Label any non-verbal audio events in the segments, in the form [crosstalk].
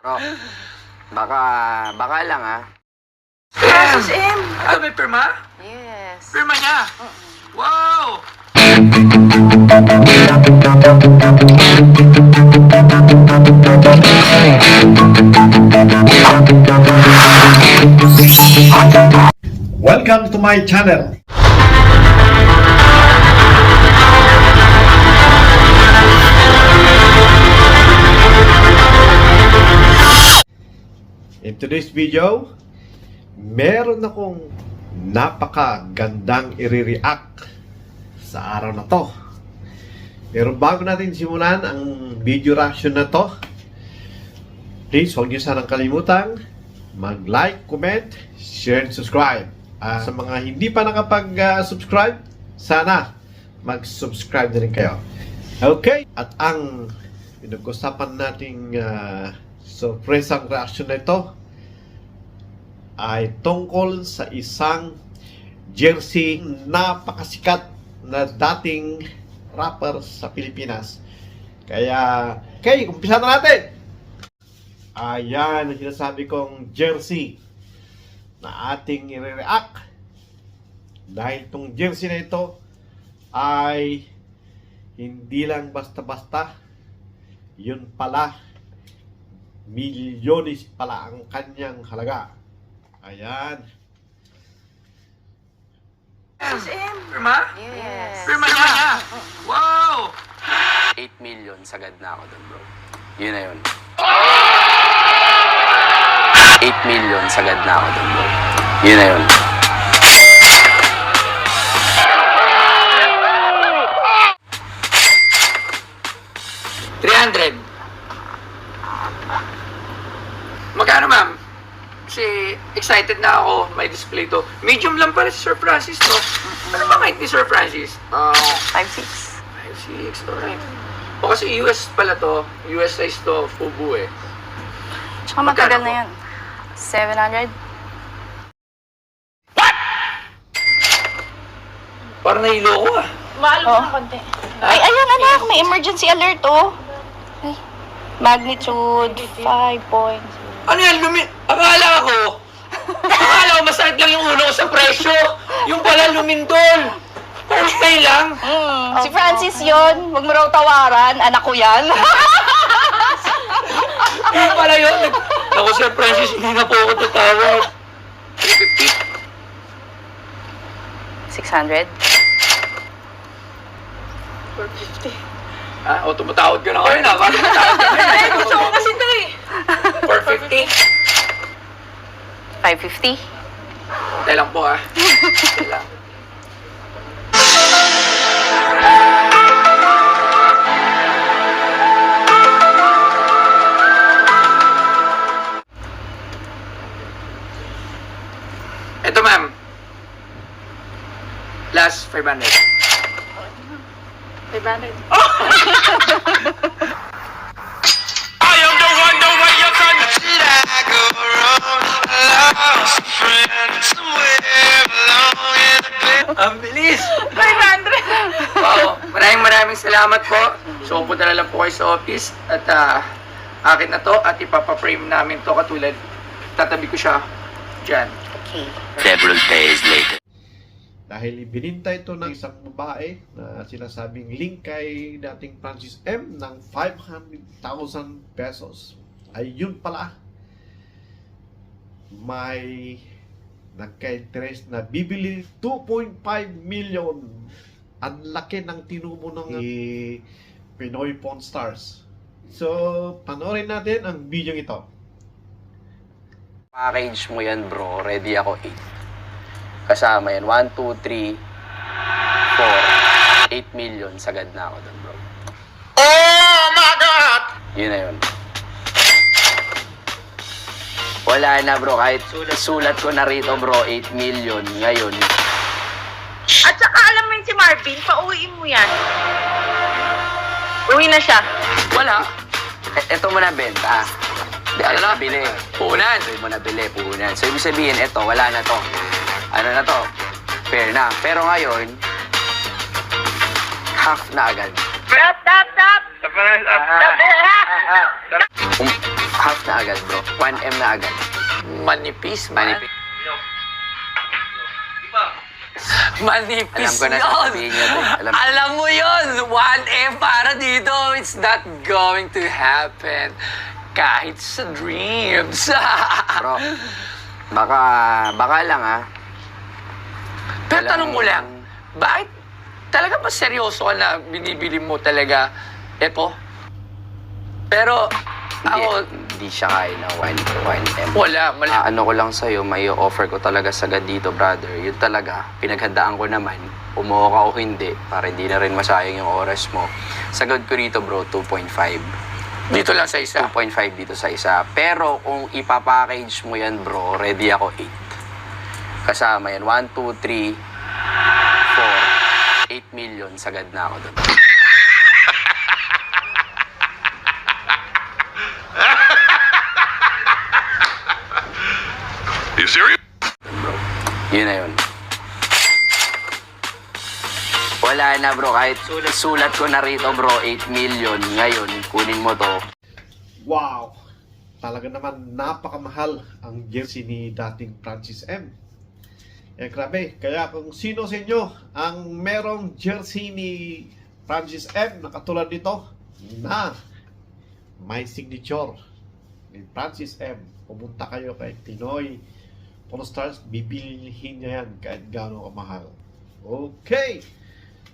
Bro, baka, baka lang ah. Francis M. Ano, may pirma? Yes. Pirma niya? Wow! Welcome to my channel. Today's video, meron akong napakagandang i-react sa araw na to. Pero bago natin simulan ang video reaction na to, please huwag niyo sanang kalimutan mag-like, comment, share, and subscribe. Ah, sa mga hindi pa nakapag-subscribe, sana mag-subscribe na rin kayo. Okay, at ang pinag-usapan nating uh, surpresang reaction na ito ay tungkol sa isang jersey napakasikat na dating rapper sa Pilipinas. Kaya, okay, umpisa na natin! Ayan ang sinasabi kong jersey na ating i-react. Dahil itong jersey na ito ay hindi lang basta-basta. Yun pala, milyones pala ang kanyang halaga. Ayan. Francis M. Pirma? Yes. Pirma niya? Wow! 8 million, sagad na ako doon, bro. Yun na yun. 8 million, sagad na ako doon, bro. Yun na yun. Kasi excited na ako. May display to. Medium lang pala si Sir Francis, no? Ano ba height ni Sir Francis? Uh, 5'6". 5'6", alright. O kasi US pala to. US size to, Fubu eh. Tsaka Magkano matagal na po? yan. 700? Parang nahilo ko ah. Mahal Oh. ng konti. Ay, ayun anak, may emergency alert oh. Magnitude 5 points. Ano yan? Lumi... Akala ko... Akala ko masakit lang yung ulo ko sa presyo. Yung pala lumindol. First pay lang. Mm, si Francis yon, wag mo raw tawaran, anak ko yan. Yung pala yun. Nag- Ako, Sir Francis, hindi na po ako tatawag. 350. 600? 450. Ah, o tumatawad ka na kayo na. Bakit tumatawad ka [laughs] na? Ay, gusto ko kasi ito eh. 450. 550? Tayo lang po ah. Lang. Ito ma'am. Last 500. 500. I am the one, the way you can Did I go wrong? Lost a friend somewhere along in the bed. Ang bilis! 500! Wow, maraming maraming salamat po. So, punta na lang po kayo sa office at ah, akin na to at ipapa-frame namin to katulad. Tatabi ko siya dyan. Okay. Several days later. Dahil ibininta ito ng isang babae na sinasabing link kay dating Francis M ng 500,000 pesos. Ay yun pala, may nagka-interest na bibili 2.5 million. Ang laki ng tinubo ng ni Pinoy Pawn Stars. So, panoorin natin ang video ito. Package mo yan, bro. Ready ako 8. Kasama yan. 1, 2, 3, 4, 8 million, sagad na ako doon, bro. Oh my God! Yun na yun. Wala na bro, kahit sulat ko na rito bro, 8 million ngayon. At saka alam mo yun si Marvin, pauwiin mo yan. Uwi na siya. Wala. E- eto mo na benta. Di, ano na bili? Punan. Ito mo na bili, puhunan. So, ibig sabihin, eto, wala na to. Ano na to? Fair na. Pero ngayon, half na agad. Stop, stop, stop! Um, Half na agad, bro. 1M na agad. Manipis, man. Manipis. Manipis Alam ko na yun. sasabihin niya to. Alam. Alam mo yun, 1M para dito. It's not going to happen. Kahit sa dreams. [laughs] Bro, baka, baka lang ah. Pero Alam tanong mo- lang, bakit talaga ba seryoso ka na binibili mo talaga ito? Pero Hindi, ako, hindi siya kaya na 1, 1M. wala. Mali. Ah, ano ko lang sa'yo, may offer ko talaga sagad dito, brother. Yun talaga, pinaghandaan ko naman. Umuha ka o hindi, para hindi na rin masayang yung oras mo. Sagad ko rito, bro, 2.5. dito lang sa isa. 2.5 dito sa isa. Pero kung ipapackage mo yan, bro, ready ako 8. Kasama yan, 1, 2, 3, 4, 8 million, sagad na ako doon. You serious? bro. Yun na yun. Wala na bro, kahit sulat, sulat ko na rito bro, 8 million. Ngayon, kunin mo to. Wow! Talaga naman napakamahal ang jersey ni dating Francis M. Eh grabe, kaya kung sino sa inyo ang merong jersey ni Francis M na katulad nito na may signature ni Francis M. Pumunta kayo kay Tinoy Polo Stars, bibilihin niya yan kahit gaano kamahal. Okay!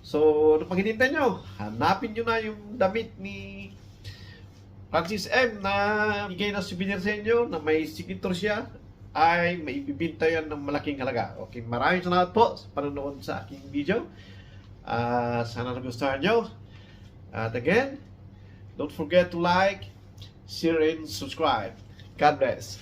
So, ano pang hinintay nyo? Hanapin nyo na yung damit ni Francis M na bigay na souvenir sa inyo na may signature siya ay may ibibinta yan ng malaking halaga. Okay, maraming salamat po sa panonood sa aking video. Ah, sana nagustuhan nyo. At again, don't forget to like, share, and subscribe. God bless.